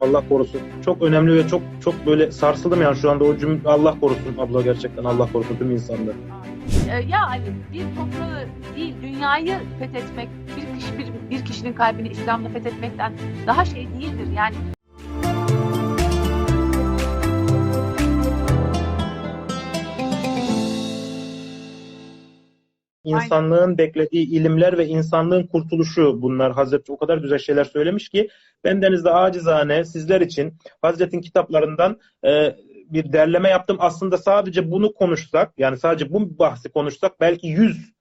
Allah korusun. Çok önemli ve çok çok böyle sarsıldım yani şu anda o cümle Allah korusun abla gerçekten Allah korusun tüm insanları. Ee, Ya Ali bir toprağı değil dünyayı fethetmek bir kişi bir, bir kişinin kalbini İslam'la fethetmekten daha şey değildir. Yani İnsanlığın beklediği ilimler ve insanlığın kurtuluşu bunlar. Hazreti o kadar güzel şeyler söylemiş ki bendeniz de acizane sizler için Hazret'in kitaplarından e, bir derleme yaptım. Aslında sadece bunu konuşsak yani sadece bu bahsi konuşsak belki 100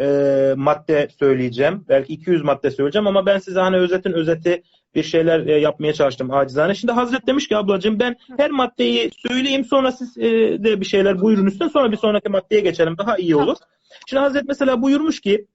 e, madde söyleyeceğim. Belki 200 madde söyleyeceğim ama ben size hani özetin özeti bir şeyler e, yapmaya çalıştım acizane. Şimdi Hazret demiş ki ablacığım ben her maddeyi söyleyeyim sonra siz e, de bir şeyler buyurun üstüne sonra bir sonraki maddeye geçelim. Daha iyi olur. Şimdi Hazret mesela buyurmuş ki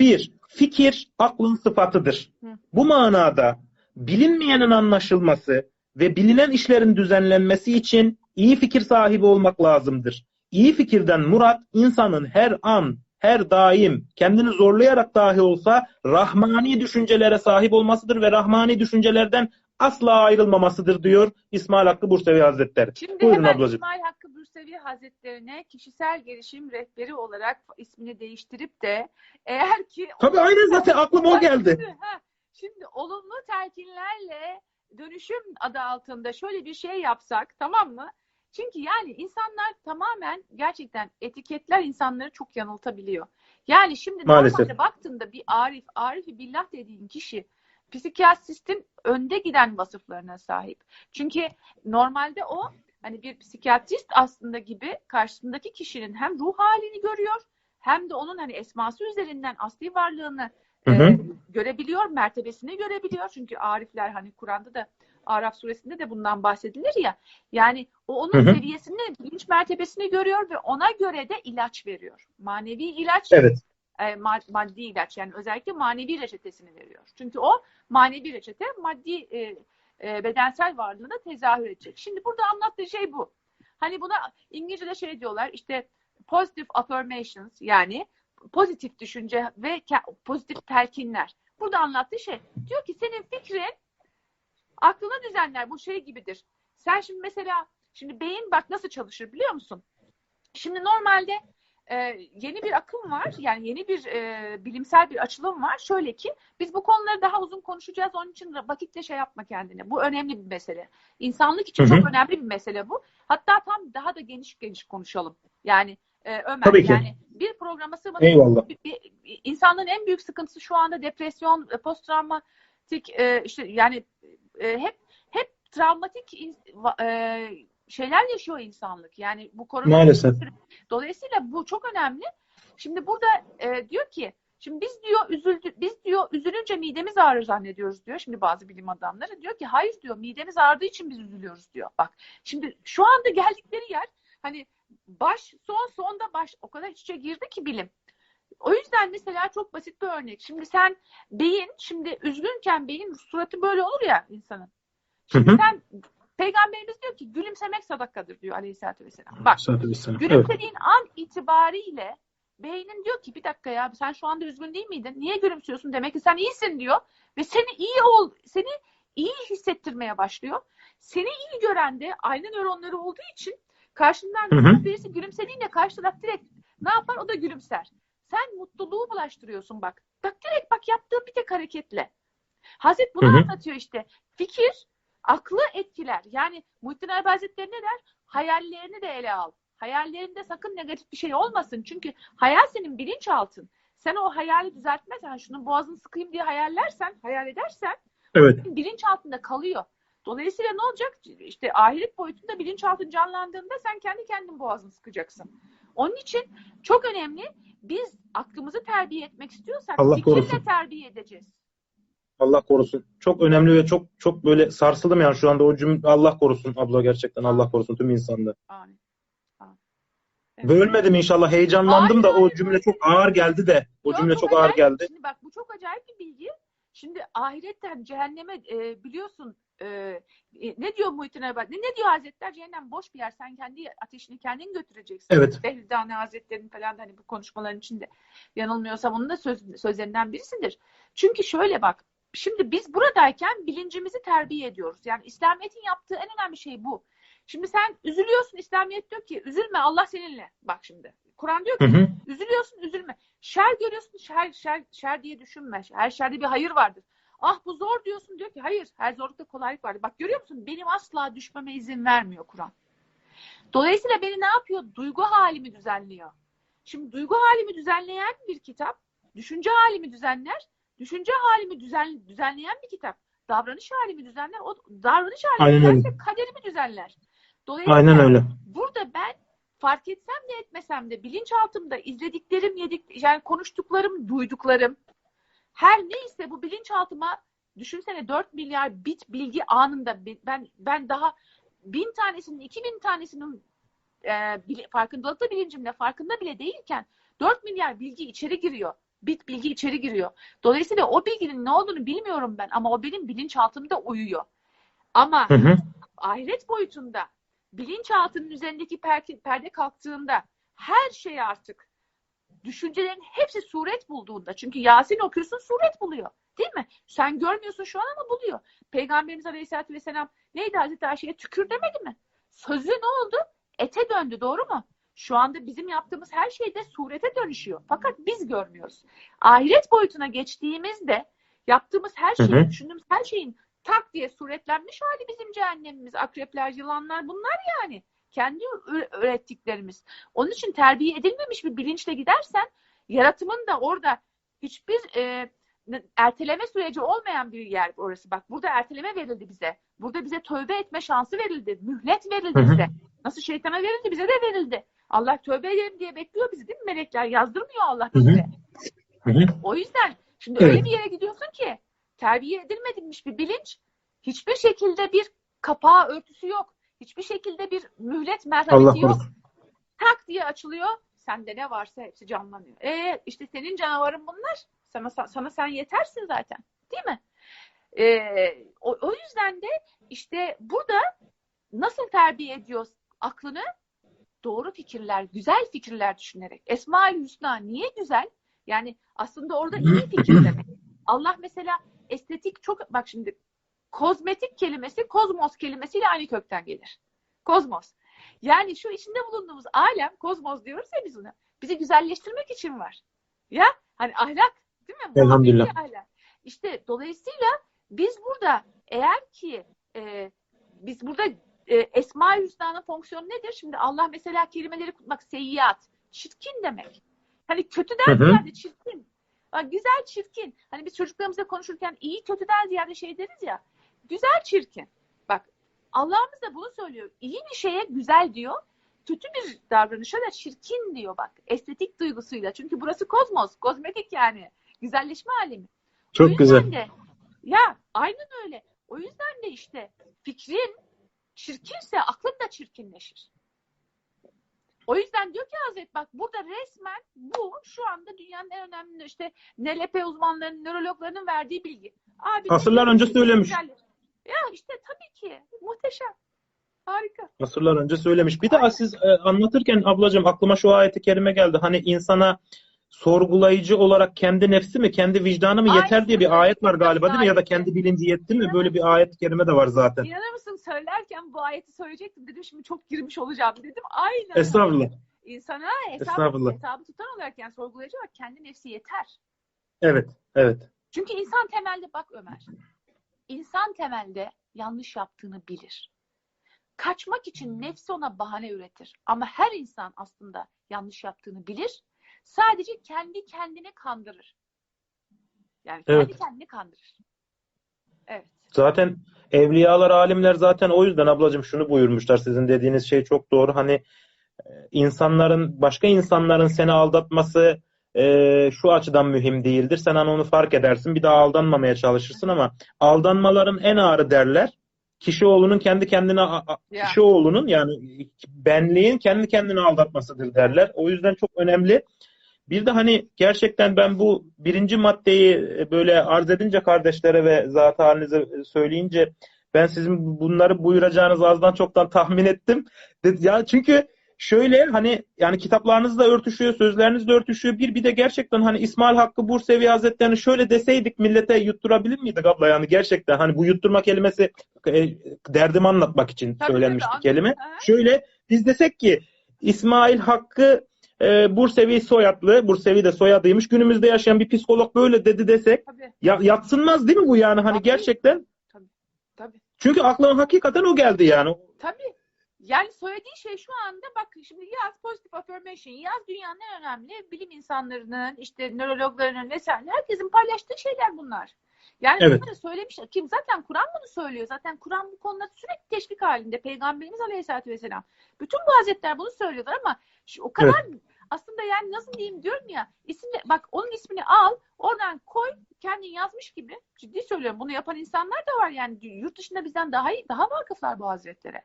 bir, fikir aklın sıfatıdır. Bu manada bilinmeyenin anlaşılması ve bilinen işlerin düzenlenmesi için iyi fikir sahibi olmak lazımdır. İyi fikirden murat insanın her an, her daim kendini zorlayarak dahi olsa rahmani düşüncelere sahip olmasıdır ve rahmani düşüncelerden asla ayrılmamasıdır diyor İsmail Hakkı Bursevi Hazretleri. şimdi Buyurun hemen ablacığım. İsmail Hakkı Bürsevi Hazretlerine kişisel gelişim rehberi olarak ismini değiştirip de eğer ki Tabii aynen zaten aklıma o geldi. Şimdi, ha, şimdi olumlu telkinlerle dönüşüm adı altında şöyle bir şey yapsak tamam mı? Çünkü yani insanlar tamamen gerçekten etiketler insanları çok yanıltabiliyor. Yani şimdi Maalesef. normalde baktığında bir arif, arifi billah dediğin kişi psikiyatristin önde giden vasıflarına sahip. Çünkü normalde o hani bir psikiyatrist aslında gibi karşısındaki kişinin hem ruh halini görüyor hem de onun hani esması üzerinden asli varlığını Hı hı. e, görebiliyor, mertebesini görebiliyor. Çünkü arifler hani Kur'an'da da Araf suresinde de bundan bahsedilir ya. Yani o onun Hı hı. seviyesini, bilinç mertebesini görüyor ve ona göre de ilaç veriyor. Manevi ilaç, Evet. e, ma- maddi ilaç yani özellikle manevi reçetesini veriyor. Çünkü o manevi reçete maddi e, e, bedensel varlığına tezahür edecek. Şimdi burada anlattığı şey bu. Hani buna İngilizce'de şey diyorlar işte positive affirmations yani pozitif düşünce ve pozitif telkinler. Burada anlattığı şey diyor ki senin fikrin aklını düzenler. Bu şey gibidir. Sen şimdi mesela şimdi beyin bak nasıl çalışır biliyor musun? Şimdi normalde e, yeni bir akım var. Yani yeni bir e, bilimsel bir açılım var. Şöyle ki biz bu konuları daha uzun konuşacağız. Onun için vakitle şey yapma kendine. Bu önemli bir mesele. İnsanlık için Hı hı. çok önemli bir mesele bu. Hatta tam daha da geniş geniş konuşalım. Yani e, Ömer Tabii ki. yani bir programa sığmadı. Eyvallah. Bir- bir- insanlığın en büyük sıkıntısı şu anda depresyon, e, posttravmatik e, işte yani e, hep hep travmatik in- e, şeyler yaşıyor insanlık. Yani bu korona Maalesef. Dolayısıyla bu çok önemli. Şimdi burada e, diyor ki şimdi biz diyor üzüldü biz diyor üzülünce midemiz ağrır zannediyoruz diyor. Şimdi bazı bilim adamları diyor ki hayır diyor midemiz ağrıdığı için biz üzülüyoruz diyor. Bak şimdi şu anda geldikleri yer hani baş son sonda baş o kadar iç içe girdi ki bilim. O yüzden mesela çok basit bir örnek. Şimdi sen beyin şimdi üzgünken beyin suratı böyle olur ya insanın. Şimdi Hı hı. sen peygamberimiz diyor ki gülümsemek sadakadır diyor aleyhissalatü vesselam. Bak Saatü vesselam. Evet. Gülümsediğin an itibariyle beynin diyor ki bir dakika ya sen şu anda üzgün değil miydin? Niye gülümsüyorsun? Demek ki sen iyisin diyor. Ve seni iyi ol, seni iyi hissettirmeye başlıyor. Seni iyi gören de aynı nöronları olduğu için karşından Hı hı. birisi gülümsediğinde karşı taraf direkt ne yapar? O da gülümser. Sen mutluluğu bulaştırıyorsun bak. Bak direkt bak yaptığın bir tek hareketle. Hazret bunu Hı hı. anlatıyor işte. Fikir aklı etkiler. Yani Muhittin Arabi Hazretleri ne der? Hayallerini de ele al. Hayallerinde sakın negatif bir şey olmasın. Çünkü hayal senin bilinçaltın. Sen o hayali düzeltmezsen, şunun boğazını sıkayım diye hayallersen, hayal edersen Evet. bilinçaltında kalıyor. Dolayısıyla ne olacak? İşte ahiret boyutunda bilinçaltın canlandığında sen kendi kendin boğazını sıkacaksın. Onun için çok önemli. Biz aklımızı terbiye etmek istiyorsak Allah fikirle korusun. terbiye edeceğiz. Allah korusun. Çok önemli ve çok çok böyle sarsıldım yani şu anda o cümle Allah korusun abla gerçekten Allah korusun tüm insanlığı. Amin. Amin. Evet. Bölmedim inşallah heyecanlandım da Hayır, o cümle çok ağır geldi de. O Yok, cümle çok ağır geldi. Şimdi bak bu çok acayip bir bilgi. Şimdi ahiretten cehenneme e, biliyorsun e, e, ne diyor Muhittin Arabi? Ne, ne diyor Hazretler? Cehennem boş bir yer. Sen kendi ateşini kendin götüreceksin. Evet. Behlidane Hazretleri'nin falan da hani bu konuşmaların içinde yanılmıyorsam onun da söz, sözlerinden birisidir. Çünkü şöyle bak Şimdi biz buradayken bilincimizi terbiye ediyoruz. Yani İslamiyet'in yaptığı en önemli şey bu. Şimdi sen üzülüyorsun İslamiyet diyor ki üzülme Allah seninle. Bak şimdi. Kur'an diyor ki Hı hı. üzülüyorsun üzülme. Şer görüyorsun şer, şer, şer diye düşünme. Her şerde bir hayır vardır. Ah bu zor diyorsun diyor ki hayır her zorlukta kolaylık vardır. Bak görüyor musun benim asla düşmeme izin vermiyor Kur'an. Dolayısıyla beni ne yapıyor? Duygu halimi düzenliyor. Şimdi duygu halimi düzenleyen bir kitap, düşünce halimi düzenler, düşünce halimi düzen, düzenleyen bir kitap, davranış halimi düzenler, o davranış halimi Aynen düzenlerse kaderimi düzenler. Dolayısıyla Aynen öyle. burada ben fark etsem de etmesem de bilinçaltımda izlediklerim, yedik, yani konuştuklarım, duyduklarım her neyse bu bilinçaltıma düşünsene 4 milyar bit bilgi anında ben ben daha bin tanesinin, iki bin tanesinin e, bili- farkındalıkta bilincimde farkında bile değilken 4 milyar bilgi içeri giriyor. Bit bilgi içeri giriyor. Dolayısıyla o bilginin ne olduğunu bilmiyorum ben ama o benim bilinçaltımda uyuyor. Ama Hı hı. ahiret boyutunda bilinçaltının üzerindeki perde, perde kalktığında her şey artık düşüncelerin hepsi suret bulduğunda çünkü Yasin okuyorsun suret buluyor. Değil mi? Sen görmüyorsun şu an ama buluyor. Peygamberimiz Aleyhisselatü Vesselam neydi Hazreti Ayşe'ye tükür demedi mi? Sözü ne oldu? Ete döndü doğru mu? Şu anda bizim yaptığımız her şey de surete dönüşüyor. Fakat biz görmüyoruz. Ahiret boyutuna geçtiğimizde yaptığımız her şeyin, Hı hı. düşündüğümüz her şeyin tak diye suretlenmiş hali bizim cehennemimiz. Akrepler, yılanlar bunlar yani. Kendi ürettiklerimiz. Onun için terbiye edilmemiş bir bilinçle gidersen yaratımın da orada hiçbir e, erteleme süreci olmayan bir yer orası. Bak burada erteleme verildi bize. Burada bize tövbe etme şansı verildi. Mühlet verildi Hı hı. bize. Nasıl şeytana verildi bize de verildi. Allah tövbe edelim diye bekliyor bizi değil mi melekler? Yazdırmıyor Allah bize. Hı hı. O yüzden şimdi Evet. öyle bir yere gidiyorsun ki terbiye edilmemiş bir bilinç hiçbir şekilde bir kapağı örtüsü yok. Hiçbir şekilde bir mühlet Allah merhameti yok. korusun. Tak diye açılıyor. Sende ne varsa hepsi canlanıyor. E işte senin canavarın bunlar. Sana, sana sen yetersin zaten. Değil mi? E, o, o yüzden de işte burada nasıl terbiye ediyoruz aklını? Doğru fikirler, güzel fikirler düşünerek. Esma-ül Hüsna niye güzel? Yani aslında orada iyi fikir demek. Allah mesela estetik çok bak şimdi kozmetik kelimesi kozmos kelimesiyle aynı kökten gelir. Kozmos. Yani şu içinde bulunduğumuz alem kozmos diyoruz ya biz ona. Bizi güzelleştirmek için var. Ya hani ahlak değil mi? Elhamdülillah. Ahlak. İşte dolayısıyla biz burada eğer ki e, biz burada e, Esma-i Hüsna'nın fonksiyonu nedir? Şimdi Allah mesela kelimeleri bak seyyiat, çirkin demek. Hani Hı hı. ziyade çirkin. Bak, güzel çirkin. Hani biz çocuklarımızla konuşurken iyi kötüden ziyade şey deriz ya. Güzel çirkin. Bak Allah'ımız da bunu söylüyor. İyi bir şeye güzel diyor. Kötü bir davranışa da çirkin diyor bak. Estetik duygusuyla. Çünkü burası kozmos. Kozmetik yani. Güzelleşme alemi. Çok güzel. De, ya aynen öyle. O yüzden de işte fikrin çirkinse aklın da çirkinleşir. O yüzden diyor ki Hazret bak burada resmen bu şu anda dünyanın en önemli işte NLP uzmanlarının, nörologlarının verdiği bilgi. Abi, Asırlar önce söylemiş. Ya işte tabii ki muhteşem. Harika. Asırlar önce söylemiş. Bir de siz e, anlatırken ablacığım aklıma şu ayeti kerime geldi. Hani insana sorgulayıcı olarak kendi nefsi mi, kendi vicdanı mı yeter Aynen diye bir ayet var galiba değil mi? Ya da kendi bilinci yetti mi? Böyle bir ayet kerime de var zaten. İnanır mısın söylerken bu ayeti söyleyecektim dedim şimdi çok girmiş olacağım dedim. Aynen. Estağfurullah. İnsana hesap, Estağfurullah. hesabı tutan olarak yani sorgulayıcı olarak kendi nefsi yeter. Evet, evet. Çünkü insan temelde bak Ömer. İnsan temelde yanlış yaptığını bilir. Kaçmak için nefsi ona bahane üretir. Ama her insan aslında yanlış yaptığını bilir. Sadece kendi kendini kandırır. Yani kendi Evet. kendini kandırır. Evet. Zaten evliyalar, alimler zaten o yüzden ablacığım şunu buyurmuşlar. Sizin dediğiniz şey çok doğru. Hani e, insanların, başka insanların seni aldatması e, şu açıdan mühim değildir. Sen hani onu fark edersin. Bir daha aldanmamaya çalışırsın ama aldanmaların en ağırı derler. Kişioğlunun kendi kendine Ya. kişioğlunun yani benliğin kendi kendini aldatmasıdır derler. O yüzden çok önemli. Bir de hani gerçekten ben bu birinci maddeyi e, böyle arz edince kardeşlere ve zat halinize söyleyince ben sizin bunları buyuracağınızı azdan çoktan tahmin ettim. De- Ya çünkü şöyle hani yani kitaplarınızla örtüşüyor, sözlerinizle örtüşüyor. Bir bir de gerçekten hani İsmail Hakkı Bursevi Hazretleri'ni şöyle deseydik millete yutturabilir miydik abla yani gerçekten hani bu yutturma kelimesi e, derdimi anlatmak için Tabii, söylenmiş tabii, bir kelime. Şöyle biz desek ki İsmail Hakkı e, Bursevi soyadlı, Bursevi de soyadıymış. Günümüzde yaşayan bir psikolog böyle dedi desek Tabii, ya, yatsınmaz değil mi bu yani hani Tabii. gerçekten? tabii. Çünkü aklıma hakikaten o geldi yani. Tabii. Yani söylediği şey şu anda bak şimdi yaz positive affirmation yaz dünyanın en önemli bilim insanlarının işte nörologlarının vesaire herkesin paylaştığı şeyler bunlar. Yani Evet. bunları söylemiş. Kim zaten Kur'an bunu söylüyor. Zaten Kur'an bu konuda sürekli teşvik halinde. Peygamberimiz Aleyhisselatü Vesselam. Bütün bu hazretler bunu söylüyorlar ama şu, o kadar aslında yani nasıl diyeyim diyorum ya isimle bak onun ismini al oradan koy kendin yazmış gibi ciddi söylüyorum bunu yapan insanlar da var yani yurt dışında bizden daha iyi daha vakıflar bu hazretlere.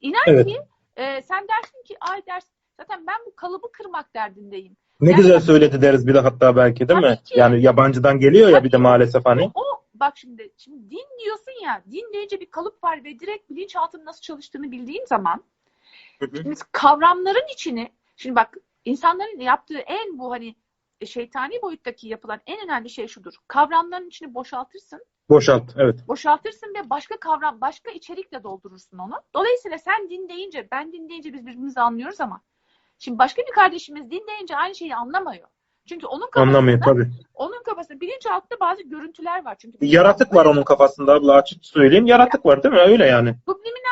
İnan Evet. ki e, sen dersin ki ay dersin zaten ben bu kalıbı kırmak derdindeyim. Ne Yani- güzel söyledi deriz bir de hatta belki değil mi? Ki. Yani yabancıdan geliyor ya bir de maalesef hani. O bak şimdi şimdi din diyorsun ya din deyince bir kalıp var ve direkt bilinçaltının nasıl çalıştığını bildiğin zaman Şimdi kavramların içini şimdi bak insanların yaptığı en bu hani şeytani boyuttaki yapılan en önemli şey şudur. Kavramların içini boşaltırsın. Boşalt. Evet. Boşaltırsın ve başka kavram, başka içerikle doldurursun onu. Dolayısıyla sen din deyince, ben din deyince biz birbirimizi anlıyoruz ama şimdi başka bir kardeşimiz din deyince aynı şeyi anlamıyor. Çünkü onun kafasında, Anlamıyor tabii. onun kafasında bilinçaltında bazı görüntüler var. Çünkü Bir yaratık var onun kafasında abla açık söyleyeyim. Yaratık var değil mi? Öyle yani.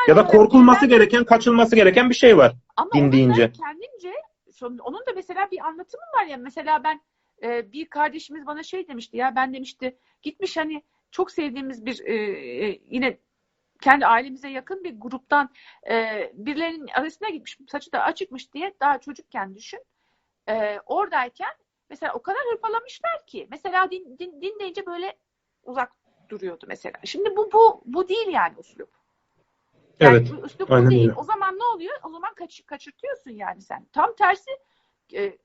Ya da korkulması şeyler- gereken, kaçılması gereken bir şey var. Ama din deyince. kendince onun da mesela bir anlatımı var ya mesela ben e, bir kardeşimiz bana şey demişti ya ben demişti gitmiş hani çok sevdiğimiz bir e, e, yine kendi ailemize yakın bir gruptan e, birilerinin arasına gitmiş saçı da açıkmış diye daha çocukken düşün E, oradayken mesela o kadar hırpalamışlar ki mesela din, din, din deyince böyle uzak duruyordu mesela. Şimdi bu bu bu değil yani üslup. Yani Evet. üslup bu aynen değil. öyle. O zaman ne oluyor? O zaman kaç, kaçırtıyorsun yani sen. Tam tersi e,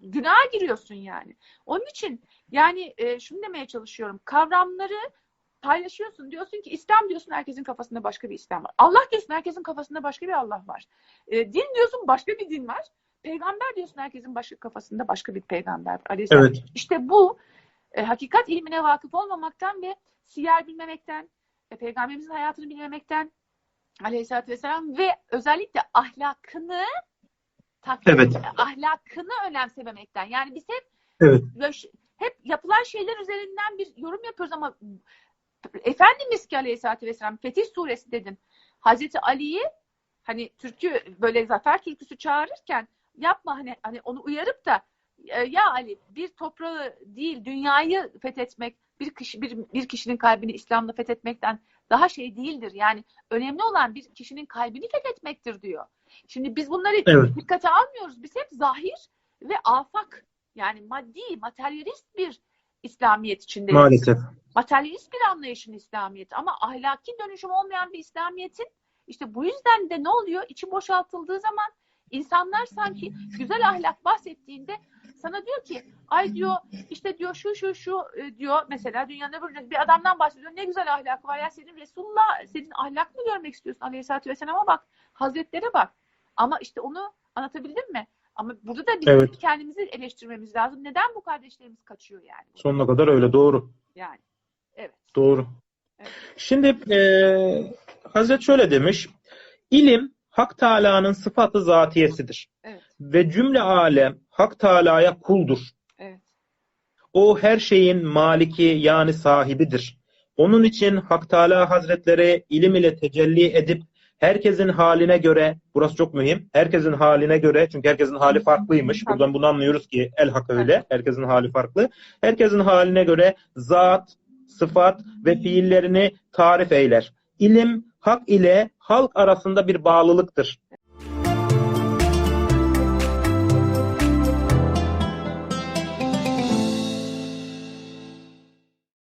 günaha giriyorsun yani. Onun için yani e, şunu demeye çalışıyorum. Kavramları paylaşıyorsun. Diyorsun ki İslam diyorsun herkesin kafasında başka bir İslam var. Allah diyorsun herkesin kafasında başka bir Allah var. E, din diyorsun başka bir din var. Peygamber diyorsun herkesin başka kafasında başka bir peygamber. Aleyhisselam. Evet. İşte bu e, hakikat ilmine vakıf olmamaktan ve siyer bilmemekten, e, peygamberimizin hayatını bilmemekten aleyhissalatü vesselam ve özellikle ahlakını takdir, Evet. ahlakını önemsememekten. Yani biz hep Evet. hep yapılan şeyler üzerinden bir yorum yapıyoruz ama Efendimiz ki aleyhissalatü vesselam Fetih suresi dedin. Hazreti Ali'yi hani türkü böyle zafer türküsü çağırırken yapma hani hani onu uyarıp da e, ya Ali bir toprağı değil dünyayı fethetmek bir kişi bir, bir kişinin kalbini İslam'la fethetmekten daha şey değildir. Yani önemli olan bir kişinin kalbini fethetmektir diyor. Şimdi biz bunları Evet. dikkate almıyoruz. Biz hep zahir ve afak yani maddi, materyalist bir İslamiyet içindeyiz. Maalesef. Materyalist bir anlayışın İslamiyet ama ahlaki dönüşüm olmayan bir İslamiyet'in işte bu yüzden de ne oluyor? İçi boşaltıldığı zaman insanlar sanki güzel ahlak bahsettiğinde sana diyor ki ay diyor işte diyor şu şu şu e, diyor mesela dünyanın öbür bir adamdan bahsediyor ne güzel ahlak var ya senin Resulullah senin ahlak mı görmek istiyorsun Aleyhisselatü Vesselam'a bak Hazretlere bak ama işte onu anlatabildim mi? Ama burada da bizim Evet. kendimizi eleştirmemiz lazım. Neden bu kardeşlerimiz kaçıyor yani? Sonuna kadar öyle doğru. Yani. Evet. Doğru. Evet. Şimdi e, Hazret şöyle demiş. İlim Hak Teala'nın sıfatı zatiyesidir. Evet. Ve cümle alem Hak Teala'ya kuldur. Evet. O her şeyin maliki yani sahibidir. Onun için Hak Teala Hazretleri ilim ile tecelli edip herkesin haline göre, burası çok mühim, herkesin haline göre, çünkü herkesin hali farklıymış. Buradan bunu anlıyoruz ki el hak öyle, herkesin hali farklı. Herkesin haline göre zat, sıfat ve fiillerini tarif eyler. İlim, hak ile halk arasında bir bağlılıktır.